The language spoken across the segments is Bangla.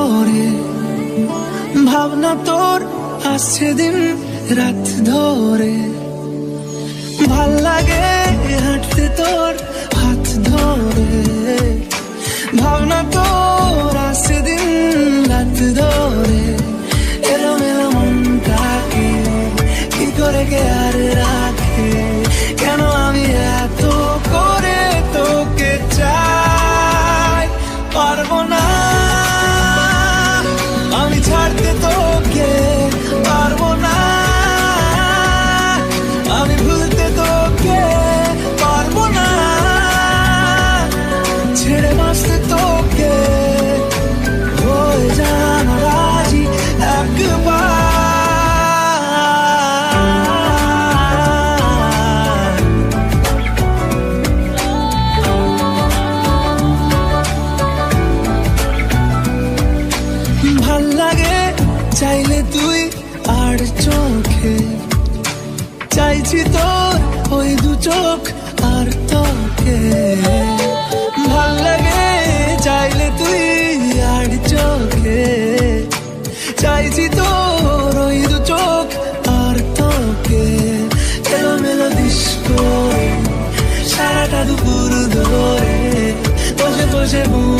ভোরে। ভাবনা তোর আসছে দিন রাত ধরে। ভালো লাগে হাঁটতে তোর চোখে। চাইছি তোর ওই দু চোখ আর তোকে। ভালো লাগে চাইলে তুই আর চোখে। চাইছি তোর ওই দু চোখ আর তোকে। এলো মেলো ডিস্কো সারাটা দুপুর ধরে। বসে বসে মনে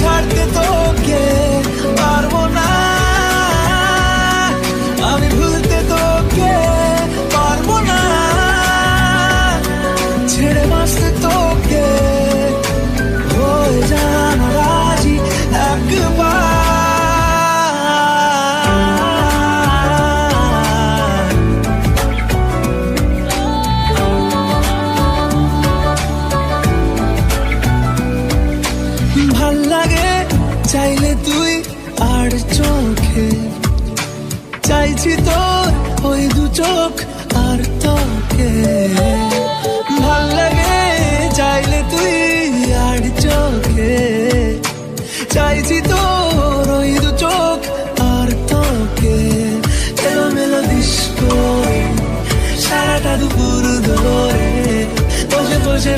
ছাড়তে তোকে চোখ আর তোকে। ভালো লাগে চাইলে তুই আর চোখে। চাইছি তোর ওই দু চোখ আর তোকে। এলো মেলো ডিস্কো সারাটা দুপুর ধরে বসে বসে